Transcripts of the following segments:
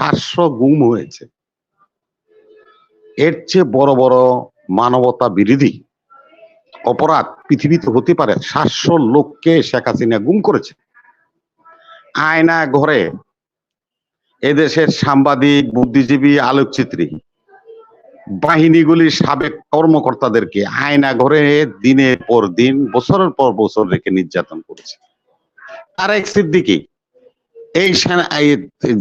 সাতশো গুম হয়েছে। এর চেয়ে বড় বড় মানবতা বিরোধী অপরাধ পৃথিবীতে হতে পারে সাতশো লোককে শেখ হাসিনা গুম করেছে। আয়না ঘরে এদেশের সাংবাদিক, বুদ্ধিজীবী, আলোকচিত্রী বাহিনীগুলির সাবেক কর্মকর্তাদেরকে আয়না ঘরে দিনের পর দিন, বছরের পর বছর রেখে নির্যাতন করেছে। তারেক সিদ্দিকি এই সেনা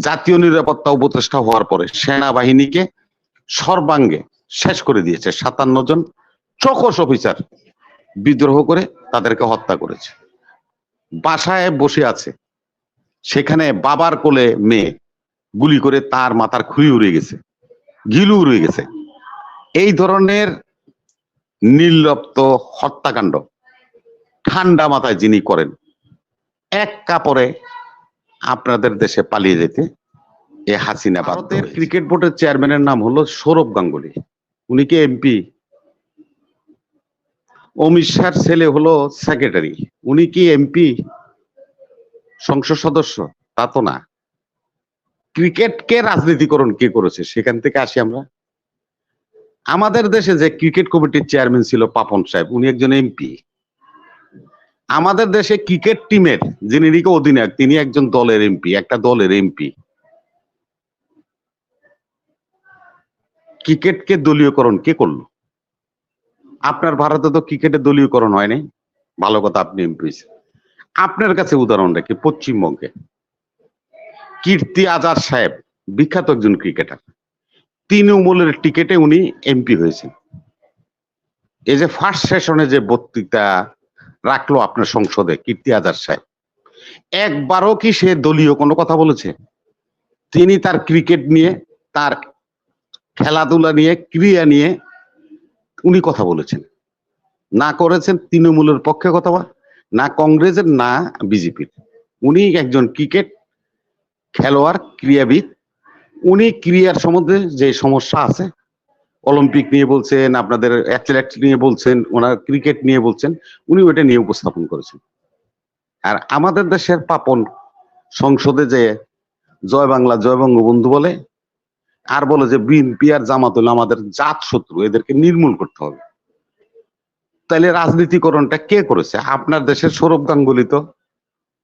জাতীয় নিরাপত্তা উপদেষ্টা হওয়ার পরে সেনাবাহিনীকে সর্বাঙ্গে শেষ করে দিয়েছে সাতান্ন জন চকস অফিসার বিদ্রোহ করে তাদেরকে হত্যা করেছে। বাসায় বসে আছে। সেখানে বাবার কোলে মেয়ে গুলি করে তার মাথার খুলি উড়ে গেছে, গিলু উড়ে গেছে। এই ধরনের নির্লপ্ত হত্যাকাণ্ড ঠান্ডা মাথায় যিনি করেন, এক কাপড়ে আপনাদের দেশে পালিয়ে যেতে এ হাসিনা ভারতের ক্রিকেট বোর্ডের চেয়ারম্যানের নাম হলো সৌরভ গাঙ্গুলি। উনি কি এমপি? অমিত শাহর ছেলে হলো সেক্রেটারি উনি কি এমপি? সংসদ সদস্য? তা তো না। ক্রিকেটকে রাজনীতিকরণ কে করেছে? সেখান থেকে আসি আমরা। আমাদের দেশে যে ক্রিকেট কমিটির চেয়ারম্যান ছিল পাপন সাহেব উনি একজন এমপি। আমাদের দেশে ক্রিকেট টিমের যিনি নাকি অধিনায়ক, তিনি একজন দলের এমপি, একটা দলের এমপি। ক্রিকেটকে দলীয়করণ কে করল? আপনার ভারতে তো ক্রিকেটের দলীয়করণ হয় নাই। ভালো কথা, আপনি এমপি আপনার কাছে উদাহরণ রেখে পশ্চিমবঙ্গে। কীর্তি আজাদ সাহেব, বিখ্যাত একজন ক্রিকেটার। তৃণমূলের টিকেটে উনি এমপি হয়েছেন। এই যে ফার্স্ট সেশনে যে বক্তৃতা রাখল আপনার সংসদে, কীর্তি আজাদ সাহেব। একবারও কি সে দলীয় কোনো কথা বলেছে? তিনি তার ক্রিকেট নিয়ে, তার খেলাধুলা নিয়ে ক্রিয়া নিয়ে উনি কথা বলেছেন। না করেছেন তৃণমূলের পক্ষে কথা না কংগ্রেসের, না বিজেপির। উনি একজন ক্রিকেট খেলোয়াড়, ক্রীড়াবিদ। উনি ক্রিয়ার সম্বন্ধে যে সমস্যা আছে অলিম্পিক নিয়ে বলছেন, আপনাদের অ্যাথলেট নিয়ে বলছেন, ওনার ক্রিকেট নিয়ে বলছেন উনি ওইটা নিয়ে উপস্থাপন করেছেন। আর আমাদের দেশের পাপন সংসদে যে জয় বাংলা, জয় বঙ্গবন্ধু বলে, আর বলে যে বিএনপি আর জামাত আমাদের জাত শত্রু, এদেরকে নির্মূল করতে হবে। তাহলে রাজনীতিকরণটা কে করেছে? আপনার দেশের সৌরভ গাঙ্গুলি তো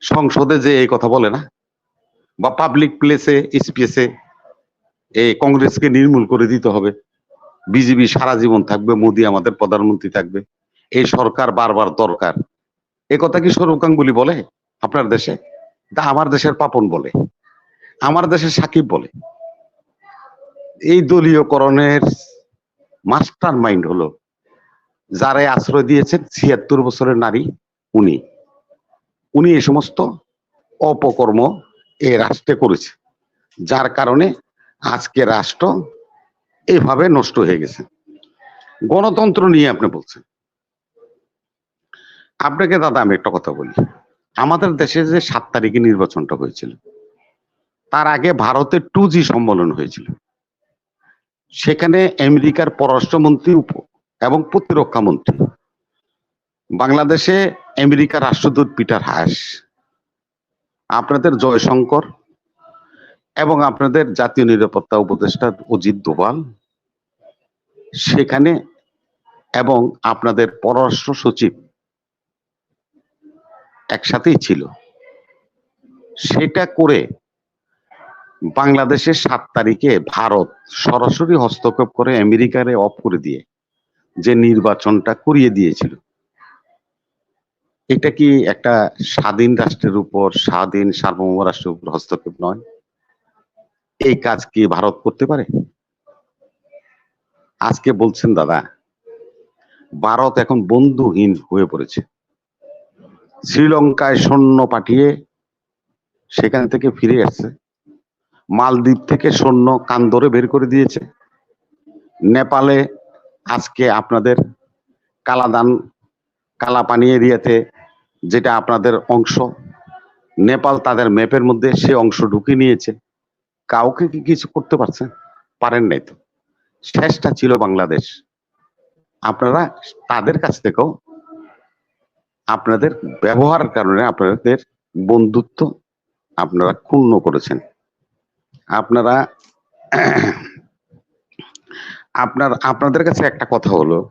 সংসদে যে এই কথা বলে না, বা পাবলিক প্লেসে স্পেসে এই কংগ্রেসকে নির্মূল করে দিতে হবে। বিজেপি সারা জীবন থাকবে, মোদি আমাদের প্রধানমন্ত্রী থাকবে। এই সরকার বারবার দরকার। এ কথা কি সৌরভ গাঙ্গুলি বলে আপনার দেশে? তা আমার দেশের পাপন বলে, আমার দেশের সাকিব বলে। এই দলীয়করণের মাস্টার মাইন্ড হলো যারাই আশ্রয় দিয়েছেন ছিয়াত্তর বছরের নারী, উনি। উনি এই সমস্ত অপকর্ম এ রাষ্ট্রে করেছে। যার কারণে আজকে রাষ্ট্র এভাবে নষ্ট হয়ে গেছে। গণতন্ত্র নিয়ে আপনি বলছেন। আপনাকে দাদা, আমি একটা কথা বলি। আমাদের দেশে যে সাত তারিখে নির্বাচনটা হয়েছিল, তার আগে ভারতের টু জি সম্মেলন হয়েছিল। সেখানে আমেরিকার পররাষ্ট্রমন্ত্রী এবং প্রতিরক্ষা মন্ত্রী, বাংলাদেশে আমেরিকার রাষ্ট্রদূত পিটার হাস, আপনাদের জয়শঙ্কর এবং আপনাদের জাতীয় নিরাপত্তা উপদেষ্টা অজিত দোভাল সেখানে এবং আপনাদের পররাষ্ট্র সচিব একসাথেই ছিল। সেটা করে বাংলাদেশের সাত তারিখে ভারত সরাসরি হস্তক্ষেপ করে আমেরিকারে অফ করে দিয়ে যে নির্বাচনটা করিয়ে দিয়েছিল। এটা কি একটা স্বাধীন রাষ্ট্রের উপর, স্বাধীন সার্বভৌম রাষ্ট্রের উপর হস্তক্ষেপ নয়? এই কাজ কি ভারত করতে পারে? আজকে বলছেন, দাদা, ভারত এখন বন্ধুহীন হয়ে পড়েছে। শ্রীলঙ্কায় সৈন্য পাঠিয়ে সেখান থেকে ফিরে আসছে। মালদ্বীপ থেকে সৈন্য কান ধরে বের করে দিয়েছে। নেপালে আজকে আপনাদের কালাদান কালাপানি এরিয়াতে যেটা আপনাদের অংশ। নেপাল তাদের ম্যাপের মধ্যে সে অংশ ঢুকে নিয়েছে। কাউকে কি কিছু করতে পারছেন পারেন নাই তো। শেষটা ছিল বাংলাদেশ। আপনারা তাদের কাছ থেকেও আপনাদের ব্যবহারের কারণে আপনাদের বন্ধুত্ব আপনারা ক্ষুণ্ণ করেছেন। আপনারা আপনার, আপনাদের কাছে একটা কথা হলো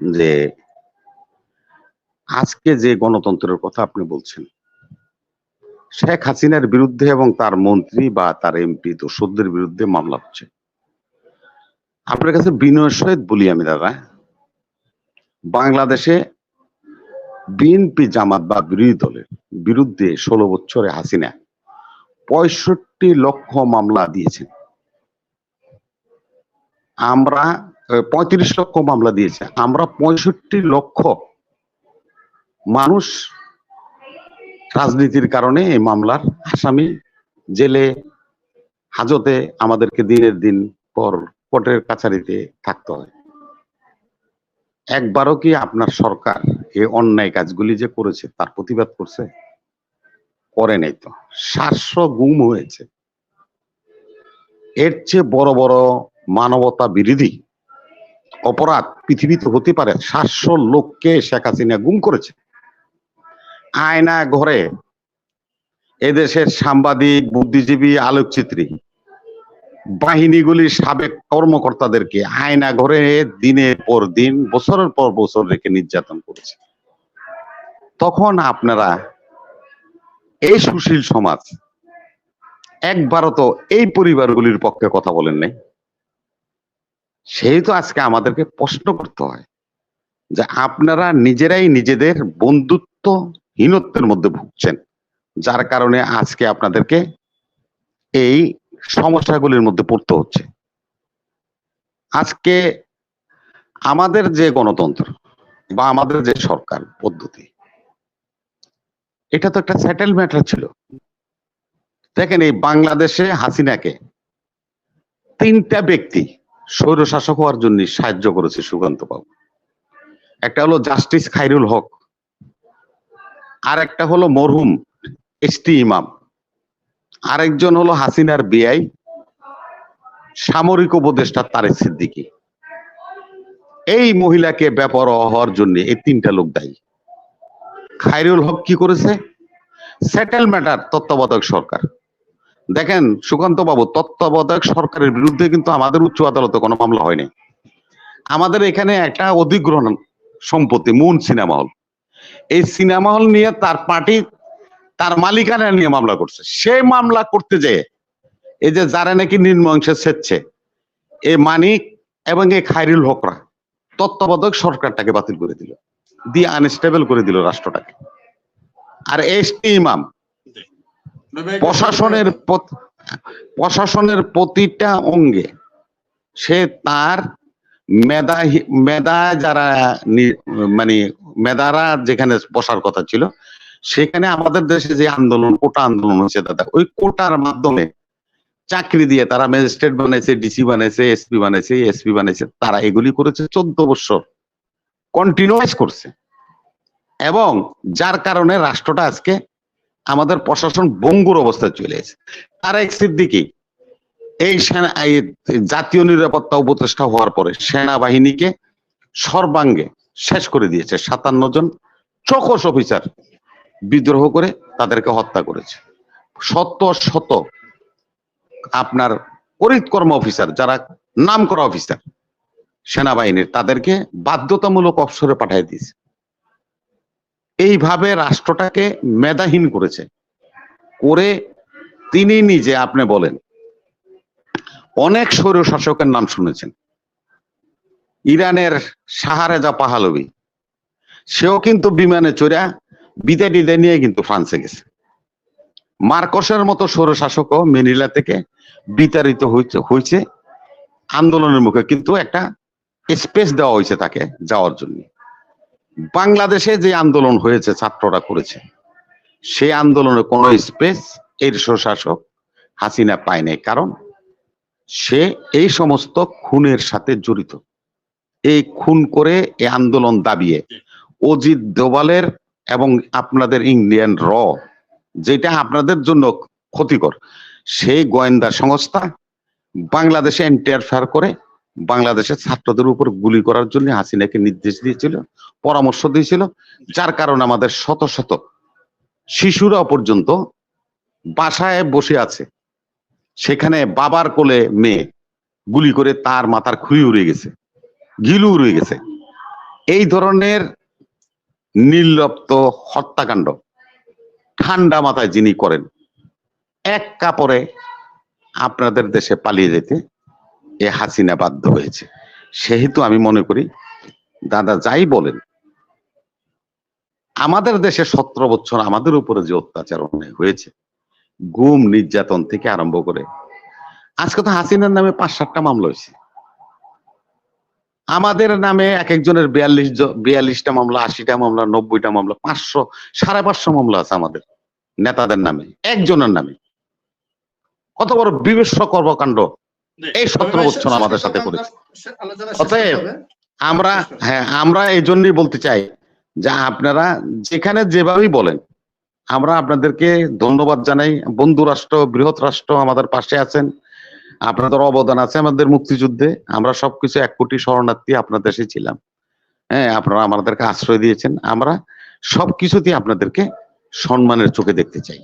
যে, আজকে যে গণতন্ত্রের কথা আপনি বলছেন শেখ হাসিনার বিরুদ্ধে এবং তার মন্ত্রী বা তার এমপি দোষদের বিরুদ্ধে মামলা হচ্ছে। আপনার কাছে বিনয়ের সহিত বলি আমি, দাদা। বাংলাদেশে বিএনপি জামাত বা বিরোধী দলের বিরুদ্ধে ষোলো বছরে হাসিনা পঁয়ষট্টি লক্ষ মামলা দিয়েছেন। আমরা পঁয়ত্রিশ লক্ষ মামলা দিয়েছে। আমরা পঁয়ষট্টি লক্ষ মানুষ রাজনীতির কারণে এই মামলার আসামি জেলে হাজতে আমাদেরকে দিনের দিন পর কোর্টের কাছারিতে থাকতে হয়। একবারও কি আপনার সরকার এই অন্যায় কাজগুলি যে করেছে তার প্রতিবাদ করছে? করে নাই তো। সাতশো গুম হয়েছে। এর চেয়ে বড় বড় মানবতা বিরোধী অপরাধ পৃথিবীতে হতে পারে। সাতশো লোককে শেখ হাসিনা গুম করেছে। আয়না ঘরে এদেশের সাংবাদিক, বুদ্ধিজীবী, আলোকচিত্রী, বাহিনীগুলির সাবেক কর্মকর্তাদেরকে আয়না ঘরে দিনের পর দিন, বছরের পর বছর রেখে নির্যাতন করেছে। তখন আপনারা এই সুশীল সমাজ, একবারও তো এই পরিবারগুলির পক্ষে কথা বলেন নাই। সেই তো আজকে আমাদেরকে প্রশ্ন করতে হয় যে আপনারা নিজেরাই নিজেদের বন্ধুত্বহীনত্বের মধ্যে ভুগছেন। যার কারণে আজকে আপনাদেরকে এই সমস্যাগুলির মধ্যে পড়তে হচ্ছে। আজকে আমাদের যে গণতন্ত্র বা আমাদের যে সরকার পদ্ধতি, এটা তো একটা সেটেল ম্যাটার ছিল। দেখেন এই বাংলাদেশে হাসিনাকে তিনটা ব্যক্তি স্বৈরশাসক হওয়ার জন্য সাহায্য করেছে সুকান্ত বাবু একটা হলো জাস্টিস খাইরুল হক আর একটা হলো মরহুম, এসটি ইমাম। আরেকজন হলো হাসিনার বিআই, সামরিক উপদেষ্টা তারেক সিদ্দিকি। এই মহিলাকে ব্যাপার হওয়ার জন্য এই তিনটা লোক দায়ী। খাইরুল হক কি করেছে? সেটেল ম্যাটার তত্ত্বাবধায়ক সরকার। দেখেন, সুকান্ত বাবু, তত্ত্বাবধায়ক সরকারের বিরুদ্ধে কিন্তু আমাদের উচ্চ আদালতে কোনো মামলা হয়নি। আমাদের এখানে একটা অধিগ্রহণ সম্পত্তি মুন সিনেমা হল। এই সিনেমা হল নিয়ে তার পার্টি, তার মালিকানা নিয়ে মামলা করছে। সে মামলা করতে যেয়ে এই যে যারা নাকি নির্মংসে সেচ্ছে এই মানিক এবং এই খাইরুল হকরা তত্ত্বাবধায়ক সরকারটাকে বাতিল করে দিল, দিয়ে আনস্টেবল করে দিল রাষ্ট্রটাকে। আর এস টি ইমাম, প্রশাসনের প্রশাসনের প্রতিটা অঙ্গে সে তার মেধা মেধা যারা মানে মেধারা যেখানে বসার কথা ছিল, সেখানে আমাদের দেশে যে আন্দোলন, কোটা আন্দোলন হচ্ছে দাদা, ওই কোটার মাধ্যমে চাকরি দিয়ে তারা ম্যাজিস্ট্রেট বানাইছে, ডিসি বানাইছে, এসপি বানাইছে এসপি বানাইছে, তারা এগুলি করেছে চোদ্দ বছর কন্টিনিউয়াস করছে। এবং যার কারণে রাষ্ট্রটা আজকে আমাদের প্রশাসন বঙ্গুর অবস্থায় চলে এসেছে। তারা এক সিদ্দিকি, এই সেনা জাতীয় নিরাপত্তা উপদেষ্টা হওয়ার পরে সেনাবাহিনীকে সর্বাঙ্গে শেষ করে দিয়েছে। সাতান্ন জন চকস অফিসার বিদ্রোহ করে তাদেরকে হত্যা করেছে। শত শত আপনার কর্ম অফিসার, যারা নাম করা অফিসার, সেনাবাহিনীর, তাদেরকে বাধ্যতামূলক অবসরে পাঠিয়ে দিয়েছে। এইভাবে রাষ্ট্রটাকে মেধাহীন করেছে। করে তিনি নিজে, আপনি বলেন, অনেক স্বৈর শাসকের নাম শুনেছেন। ইরানের সাহারেজা পাহালবি, সেও কিন্তু বিমানে চড়া বিদে টিদে নিয়ে কিন্তু ফ্রান্সে গেছে। মার্কসের মতো স্বৈর শাসকও মেনিলা থেকে বিতাড়িত হয়েছে হয়েছে আন্দোলনের মুখে কিন্তু একটা স্পেস দেওয়া হয়েছে তাকে যাওয়ার জন্য। বাংলাদেশে যে আন্দোলন হয়েছে, ছাত্ররা করেছে, সেই আন্দোলনে কোনো স্পেস এর স্বশাসক হাসিনা পায় নাই। কারণ সে এই সমস্ত খুনের সাথে জড়িত। এই খুন করে, এই আন্দোলন দাবিয়ে। অজিত দোবালের এবং আপনাদের ইন্ডিয়ান র, যেটা আপনাদের জন্য ক্ষতিকর। সেই গোয়েন্দা সংস্থা বাংলাদেশে ইন্টারফেয়ার করে, বাংলাদেশের ছাত্রদের উপর গুলি করার জন্য হাসিনাকে নির্দেশ দিয়েছিল, পরামর্শ দিয়েছিল, যার কারণে আমাদের শত শত শিশুরা পর্যন্ত বাসায় বসে আছে। সেখানে বাবার কোলে মেয়ে গুলি করে তার মাথার খুলি উড়ে গেছে। গিলু রয়ে গেছে। এই ধরনের নির্লপ্ত হত্যাকাণ্ড ঠান্ডা মাথায় যিনি করেন, এক কাপড়ে আপনাদের দেশে পালিয়ে যেতে এ হাসিনা বাধ্য হয়েছে। সেহেতু আমি মনে করি, দাদা যাই বলেন, আমাদের দেশে সতেরো বছর আমাদের উপরে যে অত্যাচার হয়েছে, গুম নির্যাতন থেকে আরম্ভ করে, আজকে তো হাসিনার নামে পাঁচ সাতটা মামলা হয়েছে। আমাদের নামে এক একজনের বিয়াল্লিশ বিয়াল্লিশটা মামলা আশিটা মামলা নব্বইটা মামলা পাঁচশো সাড়ে পাঁচশো মামলা আছে আমাদের নেতাদের নামে একজনের নামে। কত বড় বিবেশ্য কর্মকাণ্ড এই সতেরো বছর আমাদের সাথে করেছে। অতএব আমরা হ্যাঁ আমরা এই জন্যই বলতে চাই যে আপনারা যেখানে যেভাবেই বলেন আমরা আপনাদেরকে ধন্যবাদ জানাই। বন্ধু রাষ্ট্র বৃহৎ রাষ্ট্র আমাদের পাশে আছেন। আপনাদের অবদান আছে আমাদের মুক্তিযুদ্ধে। আমরা সবকিছু এক কোটি শরণার্থী আপনার দেশে ছিলাম। হ্যাঁ আপনারা আমাদেরকে আশ্রয় দিয়েছেন। আমরা সবকিছুতেই আপনাদেরকে সম্মানের চোখে দেখতে চাই।